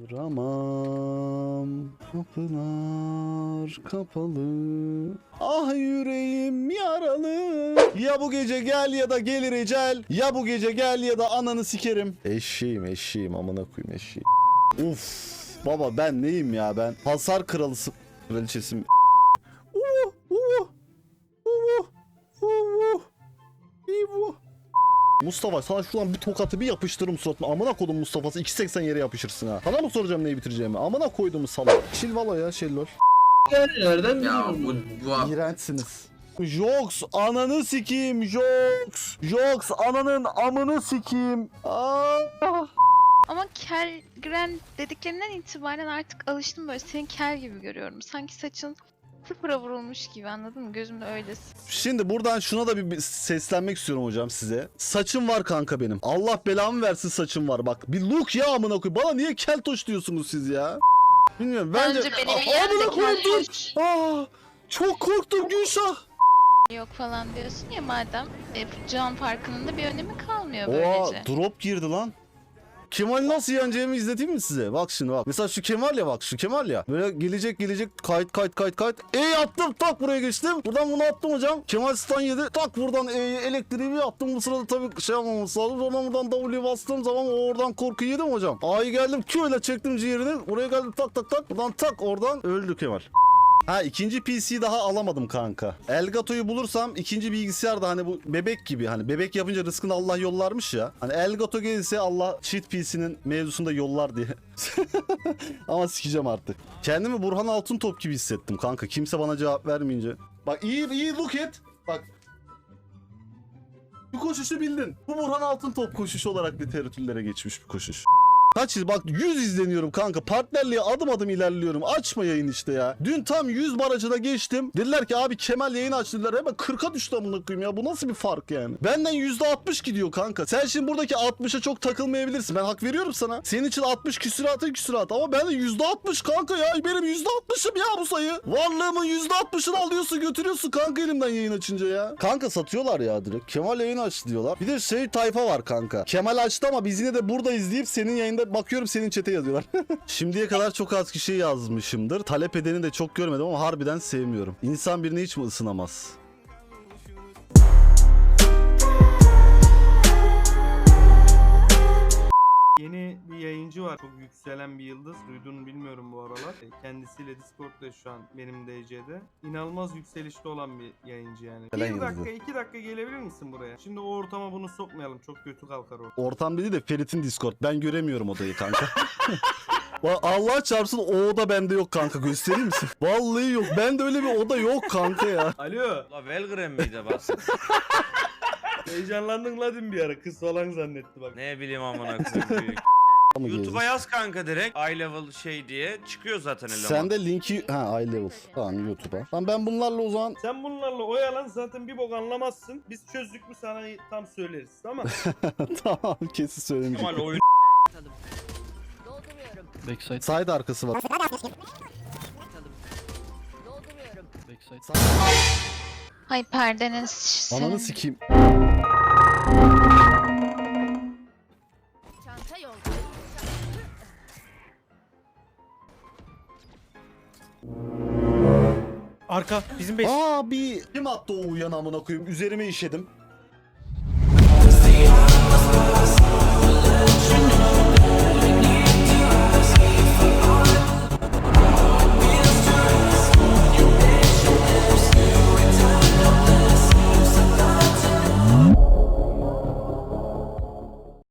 Duramam kapılar kapalı. Ah yüreğim yaralı. Ya bu gece gel ya da gelir ecel. Ya bu gece gel ya da ananı sikerim. Eşeğim eşeğim amına koyayım eşeğim. Uf baba ben neyim ya ben? Hasar kralısı Kraliçesim Mustafa sana şuradan bir tokatı bir yapıştırırım suratına. Amına kodum Mustafa'sı 2.80 yere yapışırsın ha. Sana mı soracağım neyi bitireceğimi? Amına koydum salak. Şilvalo ya şellol. Nereden Ya biliyorum? bu, bu İğrençsiniz. Jox ananı sikeyim Jox. Jox ananın amını sikeyim. Aa. Ama Kergren dediklerinden itibaren artık alıştım böyle seni ker gibi görüyorum. Sanki saçın sıfıra vurulmuş gibi anladın mı? Gözümde öylesin. Şimdi buradan şuna da bir bir seslenmek istiyorum hocam size. Saçım var kanka benim. Allah belamı versin saçım var. Bak bir look ya amına koy. Bana niye keltoş diyorsunuz siz ya? Bilmiyorum bence... Bence benim Aa, amına koyayım dur. Aa, çok korktum Gülşah. Yok falan diyorsun ya madem e, can farkının da bir önemi kalmıyor Oha böylece. drop girdi lan. Kemal nasıl yeneceğimi izleteyim mi size? Bak şimdi bak. Mesela şu Kemal ya bak şu Kemal ya. Böyle gelecek gelecek kayıt kayıt kayıt kayıt. E attım tak buraya geçtim. Buradan bunu attım hocam. Kemal stun yedi. Tak buradan E'yi elektriği bir attım. Bu sırada tabii şey yapmaması lazım. Sonra buradan W bastığım zaman oradan korku yedim hocam. A'yı geldim Q ile çektim ciğerini. Buraya geldim tak tak tak. Buradan tak oradan öldü Kemal. Ha ikinci PC daha alamadım kanka. Elgato'yu bulursam ikinci bilgisayar da hani bu bebek gibi hani bebek yapınca rızkını Allah yollarmış ya. Hani Elgato gelirse Allah cheat PC'nin mevzusunda yollar diye. Ama sikeceğim artık. Kendimi Burhan Altın Top gibi hissettim kanka. Kimse bana cevap vermeyince. Bak iyi iyi look et. Bak. Bu koşuşu bildin. Bu Burhan Altın Top koşuşu olarak literatürlere geçmiş bir koşuş. Kaç iz bak 100 izleniyorum kanka. Partnerliğe adım adım ilerliyorum. Açma yayın işte ya. Dün tam 100 barajına geçtim. Dediler ki abi Kemal yayın aç dediler. Hemen 40'a düştü amına koyayım ya. Bu nasıl bir fark yani? Benden %60 gidiyor kanka. Sen şimdi buradaki 60'a çok takılmayabilirsin. Ben hak veriyorum sana. Senin için 60 küsuratı küsurat ama ben de %60 kanka ya. Benim %60'ım ya bu sayı. Varlığımın %60'ını alıyorsun götürüyorsun kanka elimden yayın açınca ya. Kanka satıyorlar ya direkt. Kemal yayın açtı diyorlar. Bir de şey tayfa var kanka. Kemal açtı ama biz yine de burada izleyip senin yayında bakıyorum senin çete yazıyorlar. Şimdiye kadar çok az kişi yazmışımdır. Talep edeni de çok görmedim ama harbiden sevmiyorum. İnsan birini hiç mi ısınamaz? Çok yükselen bir yıldız. Duyduğunu bilmiyorum bu aralar. E, Kendisiyle Discord'da şu an benim DC'de. İnanılmaz yükselişte olan bir yayıncı yani. Yükselen bir dakika, iki dakika gelebilir misin buraya? Şimdi o ortama bunu sokmayalım. Çok kötü kalkar o. Ortam dedi de Ferit'in Discord. Ben göremiyorum odayı kanka. Allah çarpsın o oda bende yok kanka göstereyim misin? Vallahi yok. Bende öyle bir oda yok kanka ya. Alo. La Velgren miydi bas? Heyecanlandın la dün bir ara. Kız falan zannetti bak. ne bileyim amına koyayım. YouTube'a yaz kanka direkt. Eye level şey diye çıkıyor zaten eleman. Sen de linki ha eye level. Tamam YouTube'a. Tamam ben bunlarla o zaman Sen bunlarla oyalan zaten bir bok anlamazsın. Biz çözdük mü sana tam söyleriz. Tamam. tamam kesin söylemeyeceğim. Kemal oyun Backside, Side arkası var. backside. Ay perdenin. Ananı sikeyim. Arka bizim base. Abi kim attı o uyan amına koyayım? Üzerime işedim.